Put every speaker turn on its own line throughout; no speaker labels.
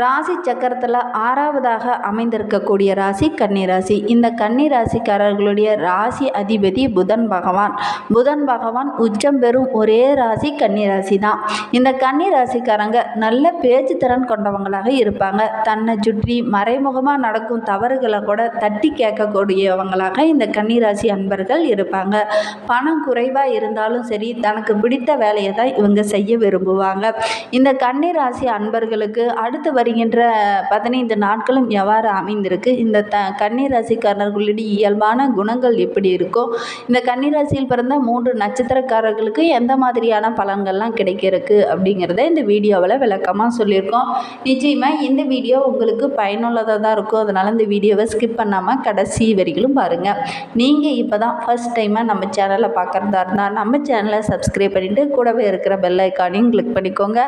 ராசி சக்கரத்தில் ஆறாவதாக அமைந்திருக்கக்கூடிய ராசி கன்னிராசி இந்த கன்னிராசிக்காரர்களுடைய ராசி அதிபதி புதன் பகவான். புதன் பகவான் உச்சம் பெறும் ஒரே ராசி கன்னிராசி தான் இந்த கன்னிராசிக்காரங்க நல்ல பேச்சு திறன் கொண்டவங்களாக இருப்பாங்க. தன்னை சுற்றி மறைமுகமாக நடக்கும் தவறுகளை கூட தட்டி கேட்கக்கூடியவங்களாக இந்த கன்னிராசி அன்பர்கள் இருப்பாங்க. பணம் குறைவாக இருந்தாலும் சரி தனக்கு பிடித்த வேலையை தான் இவங்க செய்ய விரும்புவாங்க. இந்த கன்னிராசி அன்பர்களுக்கு அடுத்து வருகின்ற பதினைந்து நாட்களும் எவ்வாறு அமைந்திருக்கு? இந்த த கன்னிராசிக்காரர்களுடைய இயல்பான குணங்கள் எப்படி இருக்கோ இந்த கன்னிராசியில் பிறந்த மூன்று நட்சத்திரக்காரர்களுக்கு எந்த மாதிரியான பலன்கள்லாம் கிடைக்கிறதுக்கு அப்படிங்கிறத இந்த வீடியோவில் விளக்கமாக சொல்லியிருக்கோம். நிச்சயமாக இந்த வீடியோ உங்களுக்கு பயனுள்ளதாக தான் இருக்கும் அதனால் இந்த வீடியோவை ஸ்கிப் பண்ணாமல் கடைசி வரைக்கும் பாருங்கள் நீங்கள் இப்போ தான் ஃபஸ்ட் டைமாக நம்ம சேனலை பார்க்குறதா இருந்தால் நம்ம சேனலை சப்ஸ்கிரைப் பண்ணிவிட்டு கூடவே இருக்கிற பெல் ஐக்கானையும் கிளிக் பண்ணிக்கோங்க.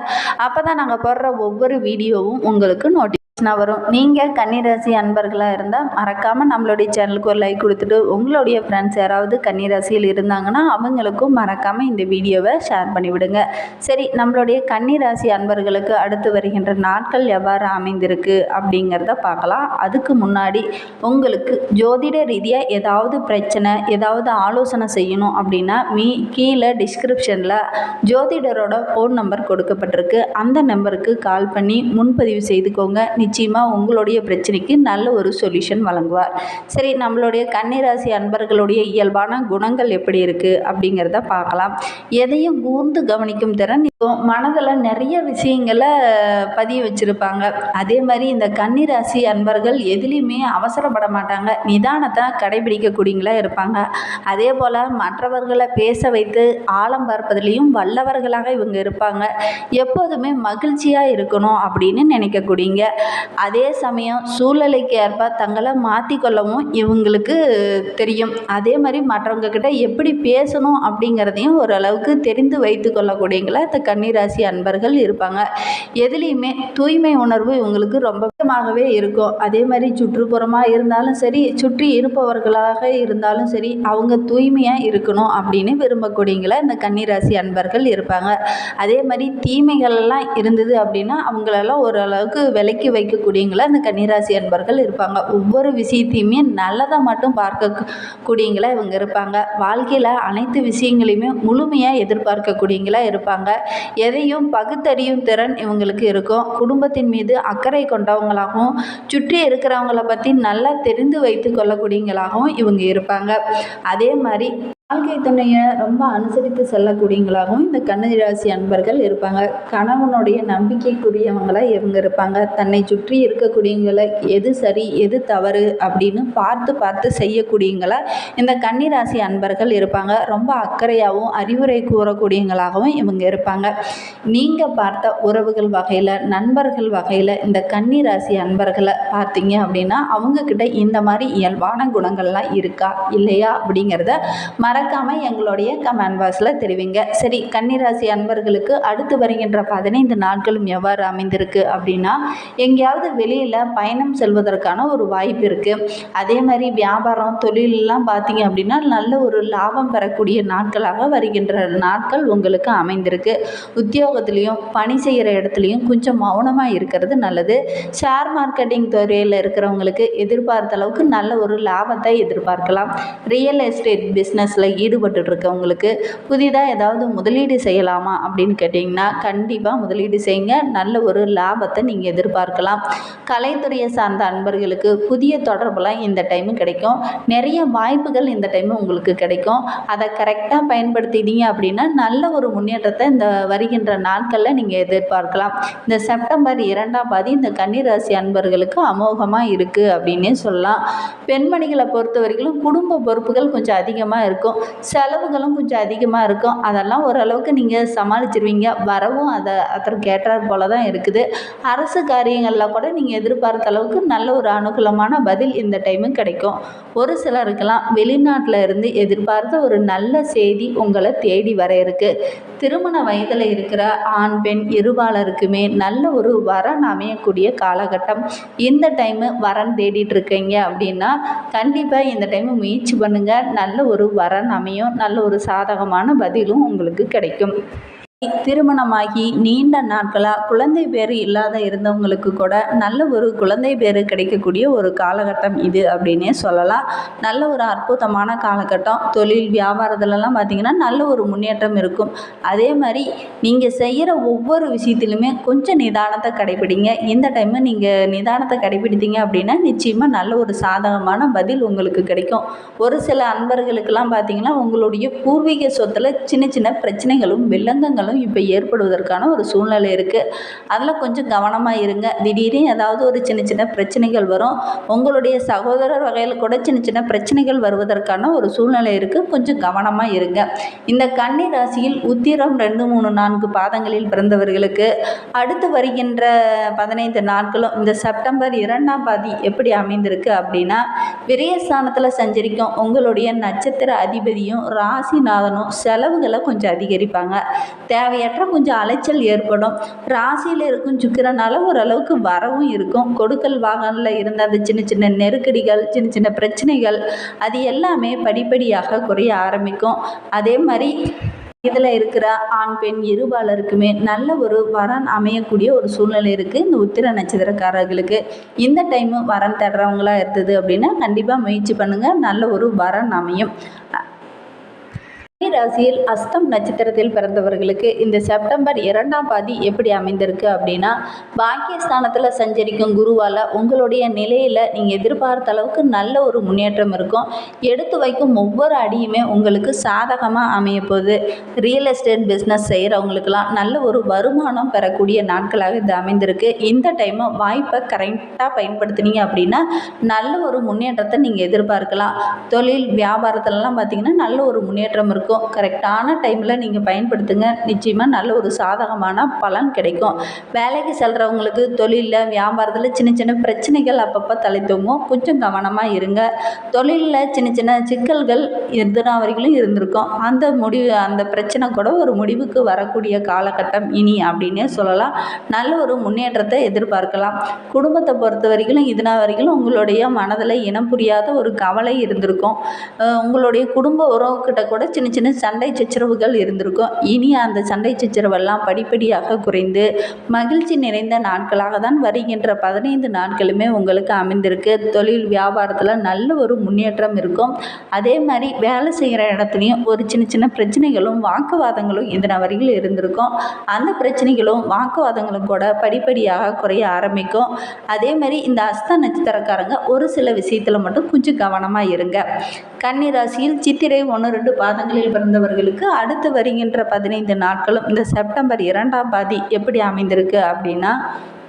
அப்போ தான் நாங்கள் போடுற ஒவ்வொரு வீடியோவும் உங்களுக்கு நோட்டி நோட்டிஃபிகேஷனாக வரும் நீங்கள் கன்னிராசி அன்பர்களாக இருந்தால் மறக்காமல் நம்மளுடைய சேனலுக்கு ஒரு லைக் கொடுத்துட்டு உங்களுடைய ஃப்ரெண்ட்ஸ் யாராவது கன்னிராசியில் இருந்தாங்கன்னா அவங்களுக்கும் மறக்காமல் இந்த வீடியோவை ஷேர் பண்ணிவிடுங்க. சரி நம்மளுடைய கன்னிராசி அன்பர்களுக்கு அடுத்து வருகின்ற நாட்கள் எவ்வாறு அமைந்திருக்கு அப்படிங்கிறத பார்க்கலாம். அதுக்கு முன்னாடி உங்களுக்கு ஜோதிட ரீதியாக ஏதாவது பிரச்சனை ஏதாவது ஆலோசனை செய்யணும் அப்படின்னா மீ கீழே டிஸ்கிரிப்ஷனில் ஜோதிடரோட ஃபோன் நம்பர் கொடுக்கப்பட்டிருக்கு. அந்த நம்பருக்கு கால் பண்ணி முன்பதிவு செய்துக்கோங்க. நிச்சயமாக உங்களுடைய பிரச்சனைக்கு நல்ல ஒரு சொல்யூஷன் வழங்குவார். சரி நம்மளுடைய கன்னிராசி அன்பர்களுடைய இயல்பான குணங்கள் எப்படி இருக்குது அப்படிங்கிறத பார்க்கலாம். எதையும் கூர்ந்து கவனிக்கும் திறன் மனதில் நிறைய விஷயங்களை பதிய வச்சுருப்பாங்க. அதே மாதிரி இந்த கன்னிராசி அன்பர்கள் எதுலேயுமே அவசரப்பட மாட்டாங்க. நிதானத்தை கடைபிடிக்கக்கூடியங்களா இருப்பாங்க. அதே போல் மற்றவர்களை பேச வைத்து ஆழம் பார்ப்பதிலையும் வல்லவர்களாக இவங்க இருப்பாங்க. எப்போதுமே மகிழ்ச்சியாக இருக்கணும் அப்படின்னு நினைக்கக்கூடியங்க அதே சமயம் சூழ்நிலைக்கு ஏற்ப தங்களை மாற்றிக்கொள்ளவும் இவங்களுக்கு தெரியும். அதே மாதிரி மற்றவங்க கிட்ட எப்படி பேசணும் அப்படிங்கிறதையும் ஓரளவுக்கு தெரிந்து வைத்து கொள்ளக்கூடியங்களா இந்த கன்னிராசி அன்பர்கள் இருப்பாங்க. எதுலேயுமே தூய்மை உணர்வு இவங்களுக்கு ரொம்ப முக்கியமாகவே இருக்கும். அதே மாதிரி சுற்றுப்புறமாக இருந்தாலும் சரி சுற்றி இருப்பவர்களாக இருந்தாலும் சரி அவங்க தூய்மையாக இருக்கணும் அப்படின்னு விரும்பக்கூடியங்களா இந்த கன்னிராசி அன்பர்கள் இருப்பாங்க. அதே மாதிரி தீமைகள்லாம் இருந்தது அப்படின்னா அவங்களெல்லாம் ஓரளவுக்கு விலக்கி வைக்கக்கூடியங்களா இந்த கன்னிராசி அன்பர்கள் இருப்பாங்க. ஒவ்வொரு விஷயத்தையுமே நல்லதை மட்டும் பார்க்க கூடியங்களை இவங்க இருப்பாங்க. வாழ்க்கையில் அனைத்து விஷயங்களையுமே முழுமையாக எதிர்பார்க்கக்கூடியங்களா இருப்பாங்க. எதையும் பகுத்தறியும் திறன் இவங்களுக்கு இருக்கும். குடும்பத்தின் மீது அக்கறை கொண்டவங்களாகவும் சுற்றி இருக்கிறவங்கள பற்றி நல்லா தெரிந்து வைத்து கொள்ளக்கூடியவங்களாகவும் இவங்க இருப்பாங்க. அதே மாதிரி வாழ்க்கை துணையை ரொம்ப அனுசரித்து செல்லக்கூடியவங்களாகவும் இந்த கன்னிராசி அன்பர்கள் இருப்பாங்க. கணவனுடைய நம்பிக்கைக்குரியவங்களாக இவங்க இருப்பாங்க. தன்னை சுற்றி இருக்கக்கூடியவங்களை எது சரி எது தவறு அப்படின்னு பார்த்து பார்த்து செய்யக்கூடியவங்கள இந்த கன்னிராசி அன்பர்கள் இருப்பாங்க. ரொம்ப அக்கறையாகவும் அறிவுரை கூறக்கூடியவங்களாகவும் இவங்க இருப்பாங்க. நீங்கள் பார்த்த உறவுகள் வகையில் நண்பர்கள் வகையில் இந்த கன்னிராசி அன்பர்களை பார்த்தீங்க அப்படின்னா அவங்கக்கிட்ட இந்த மாதிரி இயல்பான குணங்கள்லாம் இருக்கா இல்லையா அப்படிங்கிறத மற மறக்காமல் எங்களுடைய கமெண்ட் பாக்ஸில் தெரிவிங்க. சரி கன்னிராசி அன்பர்களுக்கு அடுத்து வருகின்ற பதினைந்து நாட்களும் எவ்வாறு அமைந்திருக்கு அப்படின்னா எங்கேயாவது வெளியில் பயணம் செல்வதற்கான ஒரு வாய்ப்பு இருக்குது அதே மாதிரி வியாபாரம் தொழிலெலாம் பார்த்தீங்க அப்படின்னா நல்ல ஒரு லாபம் பெறக்கூடிய நாட்களாக வருகின்ற நாட்கள் உங்களுக்கு அமைந்திருக்கு. உத்தியோகத்துலேயும் பணி செய்கிற இடத்துலையும் கொஞ்சம் மௌனமாக இருக்கிறது நல்லது. ஷேர் மார்க்கெட்டிங் துறையில் இருக்கிறவங்களுக்கு எதிர்பார்த்த அளவுக்கு நல்ல ஒரு லாபத்தை எதிர்பார்க்கலாம். ரியல் எஸ்டேட் பிஸ்னஸில் ஈடுபட்டு இருக்கவங்களுக்கு புதிதாக ஏதாவது முதலீடு செய்யலாமா அப்படின்னு கேட்டிங்கன்னா கண்டிப்பாக முதலீடு செய்யுங்க. நல்ல ஒரு லாபத்தை நீங்கள் எதிர்பார்க்கலாம். கலைத்துறையை சார்ந்த அன்பர்களுக்கு புதிய தொடர்புலாம் இந்த டைமு கிடைக்கும். நிறைய வாய்ப்புகள் இந்த டைமு உங்களுக்கு கிடைக்கும். அதை கரெக்டாக பயன்படுத்திட்டீங்க அப்படின்னா நல்ல ஒரு முன்னேற்றத்தை இந்த வருகின்ற நாட்களில் நீங்கள் எதிர்பார்க்கலாம். இந்த செப்டம்பர் இரண்டாம் பாதி இந்த கன்னிராசி அன்பர்களுக்கு அமோகமாக இருக்குது அப்படின்னே சொல்லலாம். பெண்மணிகளை பொறுத்த வரைக்கும் குடும்ப பொறுப்புகள் கொஞ்சம் அதிகமாக இருக்கும். செலவுகளும் கொஞ்சம் அதிகமாக இருக்கும். அதெல்லாம் ஓரளவுக்கு நீங்கள் சமாளிச்சிருவீங்க. வரவும் அதை அதற்கு ஏற்றாற் போல தான் இருக்குது. அரசு காரியங்களில் கூட நீங்கள் எதிர்பார்த்த அளவுக்கு நல்ல ஒரு அனுகூலமான பதில் இந்த டைமு கிடைக்கும். ஒரு சிலருக்கெல்லாம் வெளிநாட்டில் இருந்து எதிர்பார்த்த ஒரு நல்ல செய்தி உங்களை தேடி வர இருக்குது திருமண வயதில் இருக்கிற ஆண் பெண் இருபாலருக்குமே நல்ல ஒரு வரன் அமையக்கூடிய காலகட்டம். இந்த டைமு வரன் தேடிட்டு இருக்கீங்க அப்படின்னா கண்டிப்பாக இந்த டைமு முயற்சி பண்ணுங்கள் நல்ல ஒரு வரன் அமையும். நல்ல ஒரு சாதகமான பதிலும் உங்களுக்கு கிடைக்கும். திருமணமாகி நீண்ட நாட்களாக குழந்தை பேர் இல்லாத இருந்தவங்களுக்கு கூட நல்ல ஒரு குழந்தை பேர் கிடைக்கக்கூடிய ஒரு காலகட்டம் இது அப்படின்னே சொல்லலாம். நல்ல ஒரு அற்புதமான காலகட்டம். தொழில் வியாபாரத்துலலாம் பார்த்திங்கன்னா நல்ல ஒரு முன்னேற்றம் இருக்கும். அதே மாதிரி நீங்கள் செய்கிற ஒவ்வொரு விஷயத்திலுமே கொஞ்சம் நிதானத்தை கடைபிடிங்க. இந்த டைமு நீங்கள் நிதானத்தை கடைபிடித்தீங்க அப்படின்னா நிச்சயமாக நல்ல ஒரு சாதகமான பதில் உங்களுக்கு கிடைக்கும். ஒரு சில அன்பர்களுக்கெல்லாம் பார்த்திங்கன்னா உங்களுடைய பூர்வீக சொத்தில் சின்ன சின்ன பிரச்சனைகளும் வில்லங்கங்களும் இப்போ ஏற்படுவதற்கான ஒரு சூழ்நிலை இருக்குது அதில் கொஞ்சம் கவனமாக இருங்க. திடீர்னு ஏதாவது ஒரு சின்ன சின்ன பிரச்சனைகள் வரும். உங்களுடைய சகோதரர் வகையில் கூட சின்ன சின்ன பிரச்சனைகள் வருவதற்கான ஒரு சூழ்நிலை இருக்குது கொஞ்சம் கவனமாக இருங்க. இந்த கன்னி ராசியில் உத்திரம் ரெண்டு மூணு நான்கு பாதங்களில் பிறந்தவர்களுக்கு அடுத்து வருகின்ற பதினைந்து நாட்களும் இந்த செப்டம்பர் இரண்டாம் பாதி எப்படி அமைந்திருக்கு அப்படின்னா விரயஸ்தானத்தில் சஞ்சரிக்கும் உங்களுடைய நட்சத்திர அதிபதியும் ராசிநாதனும் செலவுகளை கொஞ்சம் அதிகரிப்பாங்க. தேவையற்ற கொஞ்சம் அலைச்சல் ஏற்படும். ராசியில் இருக்கும் சுக்கிரனால ஓரளவுக்கு வரவும் இருக்கும். கொடுக்கல் வாகனில் இருந்த அந்த சின்ன சின்ன நெருக்கடிகள் சின்ன சின்ன பிரச்சனைகள் அது எல்லாமே படிப்படியாக குறைய ஆரம்பிக்கும். அதே மாதிரி இதில் இருக்கிற ஆண் பெண் இருபாலருக்குமே நல்ல ஒரு வரன் அமையக்கூடிய ஒரு சூழ்நிலை இருக்குது இந்த உத்திர நட்சத்திரக்காரர்களுக்கு. இந்த டைமு வரன் தேடுறவங்களா இருந்தது அப்படின்னா கண்டிப்பாக முயற்சி பண்ணுங்கள் நல்ல ஒரு வரன் அமையும். ராசியில் அஸ்தம் நட்சத்திரத்தில் பிறந்தவர்களுக்கு இந்த செப்டம்பர் இரண்டாம் பாதி எப்படி அமைந்திருக்கு அப்படின்னா பாக்கியஸ்தானத்தில் சஞ்சரிக்கும் குருவால் உங்களுடைய நிலையில் நீங்கள் எதிர்பார்த்த அளவுக்கு நல்ல ஒரு முன்னேற்றம் இருக்கும். எடுத்து வைக்கும் ஒவ்வொரு அடியுமே உங்களுக்கு சாதகமாக அமைய போகுது. ரியல் எஸ்டேட் பிஸ்னஸ் செய்கிறவங்களுக்கெல்லாம் நல்ல ஒரு வருமானம் பெறக்கூடிய நாட்களாக இது அமைந்திருக்கு. இந்த டைமும் வாய்ப்பை கரெக்டாக பயன்படுத்தினீங்க அப்படின்னா நல்ல ஒரு முன்னேற்றத்தை நீங்கள் எதிர்பார்க்கலாம். தொழில் வியாபாரத்துலலாம் பார்த்தீங்கன்னா நல்ல ஒரு முன்னேற்றம் இருக்கும். இருக்கும் கரெக்டான டைமில் நீங்கள் பயன்படுத்துங்க. நிச்சயமாக நல்ல ஒரு சாதகமான பலன் கிடைக்கும். வேலைக்கு செல்கிறவங்களுக்கு தொழிலில் வியாபாரத்தில் சின்ன சின்ன பிரச்சனைகள் அப்பப்போ தலை தூங்கும் கொஞ்சம் கவனமாக இருங்க. தொழிலில் சின்ன சின்ன சிக்கல்கள் எத்தனை வரைக்கும் இருந்திருக்கும். அந்த முடிவு அந்த பிரச்சனை கூட ஒரு முடிவுக்கு வரக்கூடிய காலகட்டம் இனி அப்படின்னே சொல்லலாம். நல்ல ஒரு முன்னேற்றத்தை எதிர்பார்க்கலாம். குடும்பத்தை பொறுத்த வரைக்கும் இதனா வரைக்கும் உங்களுடைய மனதில் இனம் புரியாத ஒரு கவலை இருந்திருக்கும். உங்களுடைய குடும்ப உறவுக்கிட்ட கூட சின்ன சின்ன சின்ன சண்டை சச்சரவுகள் இருந்திருக்கும். இனி அந்த சண்டை சச்சரவெல்லாம் படிப்படியாக குறைந்து மகிழ்ச்சி நிறைந்த நாட்களாக தான் வருகின்ற பதினைந்து நாட்களுமே உங்களுக்கு அமைந்திருக்கு. தொழில் வியாபாரத்தில் நல்ல ஒரு முன்னேற்றம் இருக்கும். அதே மாதிரி வேலை செய்கிற இடத்துலையும் ஒரு சின்ன சின்ன பிரச்சனைகளும் வாக்குவாதங்களும் இந்த வரையில் இருந்திருக்கும். அந்த பிரச்சனைகளும் வாக்குவாதங்களும் கூட படிப்படியாக குறைய ஆரம்பிக்கும். அதே மாதிரி இந்த அஸ்த நட்சத்திரக்காரங்க ஒரு சில விஷயத்தில் மட்டும் கொஞ்சம் கவனமாக இருங்க. கன்னிராசியில் சித்திரை ஒன்று ரெண்டு பாதங்களில் பிறந்தவர்களுக்கு அடுத்து வருகின்ற பதினைந்து நாட்களும் இந்த செப்டம்பர் இரண்டாம் பாதி எப்படி அமைந்திருக்கு அப்படின்னா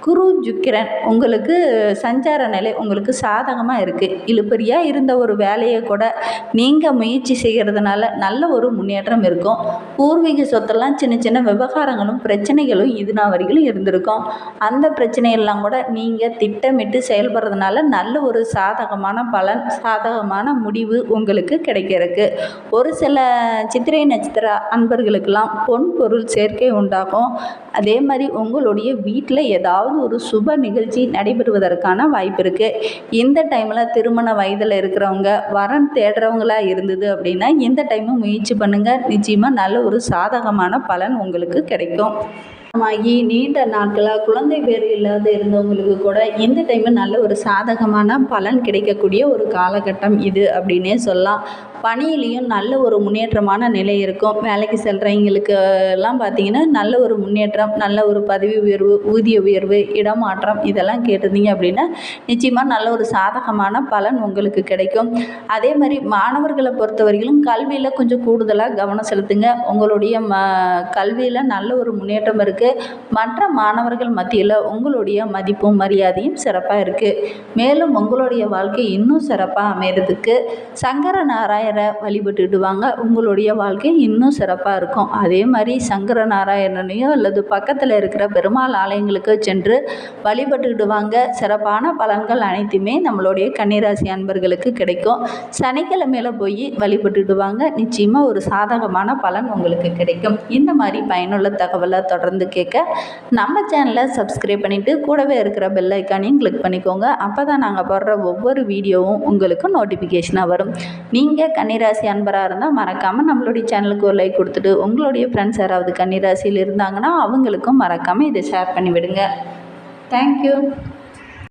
குரு ஜுக்கிரன் உங்களுக்கு சஞ்சார நிலை உங்களுக்கு சாதகமாக இருக்குது இழுப்பறியாக இருந்த ஒரு வேலையை கூட நீங்கள் முயற்சி செய்கிறதுனால நல்ல ஒரு முன்னேற்றம் இருக்கும். பூர்வீக சொத்தெல்லாம் சின்ன சின்ன விவகாரங்களும் பிரச்சனைகளும் இதுனா வரைக்கும் இருந்திருக்கும். அந்த பிரச்சனையெல்லாம் கூட நீங்கள் திட்டமிட்டு செயல்படுறதுனால நல்ல ஒரு சாதகமான பலன் சாதகமான முடிவு உங்களுக்கு கிடைக்கிறதுக்கு. ஒரு சில சித்திரை நட்சத்திர அன்பர்களுக்கெல்லாம் பொன் பொருள் சேர்க்கை உண்டாகும். அதே மாதிரி உங்களுடைய வீட்டில் ஏதாவது ஏதாவது ஒரு சுப நிகழ்ச்சி நடைபெறுவதற்கான வாய்ப்பு இருக்குது இந்த டைமில் திருமண வயதில் இருக்கிறவங்க வரன் தேடுறவங்களாக இருந்தது அப்படின்னா இந்த டைமும் முயற்சி பண்ணுங்கள் நிச்சயமாக நல்ல ஒரு சாதகமான பலன் உங்களுக்கு கிடைக்கும். ஆகி நீண்ட நாட்களாக குழந்தை பேர் இல்லாத இருந்தவங்களுக்கு கூட இந்த டைமில் நல்ல ஒரு சாதகமான பலன் கிடைக்கக்கூடிய ஒரு காலகட்டம் இது அப்படின்னே சொல்லலாம். பணியிலையும் நல்ல ஒரு முன்னேற்றமான நிலை இருக்கும். வேலைக்கு செல்கிறவங்களுக்கு எல்லாம் பார்த்திங்கன்னா நல்ல ஒரு முன்னேற்றம் நல்ல ஒரு பதவி உயர்வு ஊதிய உயர்வு இடமாற்றம் இதெல்லாம் கேட்டிருந்தீங்க அப்படின்னா நிச்சயமாக நல்ல ஒரு சாதகமான பலன் உங்களுக்கு கிடைக்கும். அதே மாதிரி மாணவர்களை பொறுத்த வரைக்கும் கல்வியில் கொஞ்சம் கூடுதலாக கவனம் செலுத்துங்க. உங்களுடைய ம கல்வியில் நல்ல ஒரு முன்னேற்றம் இருக்குது மற்ற மாணவர்கள் மத்தியில் உங்களுடைய மதிப்பும் மரியாதையும் சிறப்பாக இருக்குது மேலும் உங்களுடைய வாழ்க்கை இன்னும் சிறப்பாக அமைகிறதுக்கு சங்கர நாராயண நாராயணரை வழிபட்டுடுவாங்க. உங்களுடைய வாழ்க்கை இன்னும் சிறப்பாக இருக்கும். அதே மாதிரி சங்கர நாராயணனையோ அல்லது பக்கத்தில் இருக்கிற பெருமாள் ஆலயங்களுக்கு சென்று வழிபட்டுடுவாங்க. சிறப்பான பலன்கள் அனைத்துமே நம்மளுடைய கன்னிராசி அன்பர்களுக்கு கிடைக்கும். சனிக்கிழமையில் போய் வழிபட்டுடுவாங்க. நிச்சயமாக ஒரு சாதகமான பலன் உங்களுக்கு கிடைக்கும். இந்த மாதிரி பயனுள்ள தகவலை தொடர்ந்து கேட்க நம்ம சேனலை சப்ஸ்கிரைப் பண்ணிவிட்டு கூடவே இருக்கிற பெல் ஐக்கானையும் கிளிக் பண்ணிக்கோங்க. அப்போ தான் நாங்கள் போடுற ஒவ்வொரு வீடியோவும் உங்களுக்கு நோட்டிஃபிகேஷனாக வரும். நீங்கள் கன்னிராசி அன்பராக இருந்தால் மறக்காமல் நம்மளுடைய சேனலுக்கு ஒரு லைக் கொடுத்துட்டு உங்களுடைய ஃப்ரெண்ட்ஸ் யாராவது கன்னிராசியில் இருந்தாங்கன்னா அவங்களுக்கும் மறக்காமல் இதை ஷேர் பண்ணி விடுங்க தேங்க்யூ